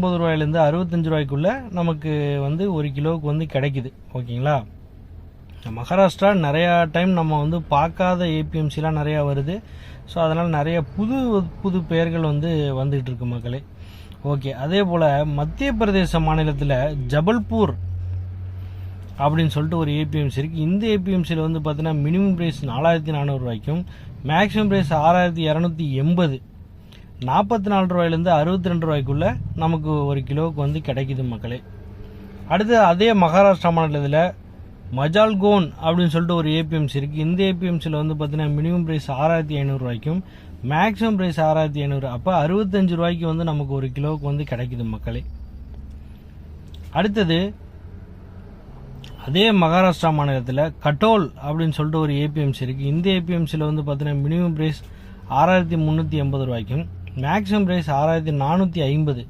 ஐம்பத்தொம்பது ரூபாயிலேருந்து அறுபத்தஞ்சு ரூபாய்க்குள்ளே நமக்கு வந்து ஒரு கிலோவுக்கு வந்து கிடைக்குது. ஓகேங்களா? மகாராஷ்டிரா நிறையா டைம் நம்ம வந்து பார்க்காத ஏபிஎம்சிலாம் நிறையா வருது. ஸோ அதனால் நிறைய புது புது பெயர்கள் வந்து வந்துகிட்டு இருக்கு மக்களே. ஓகே அதே போல் மத்திய பிரதேச மாநிலத்தில் ஜபல்பூர் அப்படின்னு சொல்லிட்டு ஒரு ஏபிஎம்சி இருக்குது இந்த ஏபிஎம்சியில் வந்து பார்த்தீங்கன்னா மினிமம் ப்ரைஸ் நாலாயிரத்தி நானூறுரூவாய்க்கும் மேக்ஸிமம் ப்ரைஸ் ஆறாயிரத்தி இரநூத்தி எண்பது. நாற்பத்தி நாலு ரூபாயிலேருந்து அறுபத்தி ரெண்டு ரூபாய்க்குள்ளே நமக்கு ஒரு கிலோவுக்கு வந்து கிடைக்குது மக்களே. அடுத்து அதே மகாராஷ்டிரா மாநிலத்தில் மஜால்கோன் அப்படின்னு சொல்லிட்டு ஒரு ஏபிஎம்சி இருக்குது இந்த ஏபிஎம்சியில் வந்து பார்த்தீங்கன்னா மினிமம் ப்ரைஸ் ஆறாயிரத்தி ஐநூறுரூவாய்க்கும் மேக்ஸிமம் ப்ரைஸ் ஆறாயிரத்தி ஐநூறு. அப்போ அறுபத்தஞ்சு ரூபாய்க்கு வந்து நமக்கு ஒரு கிலோவுக்கு வந்து கிடைக்குது மக்களே. அடுத்தது அதே மகாராஷ்டிரா மாநிலத்தில் கட்டோல் அப்படின்னு சொல்லிட்டு ஒரு ஏபிஎம்சி இருக்குது இந்த ஏபிஎம்சியில் வந்து பார்த்தீங்கன்னா மினிமம் ப்ரைஸ் ஆறாயிரத்தி முந்நூற்றி எண்பது ரூபாய்க்கும் மேக்ஸிமம் ப்ரைஸ் ஆறாயிரத்தி நானூற்றி ஐம்பது.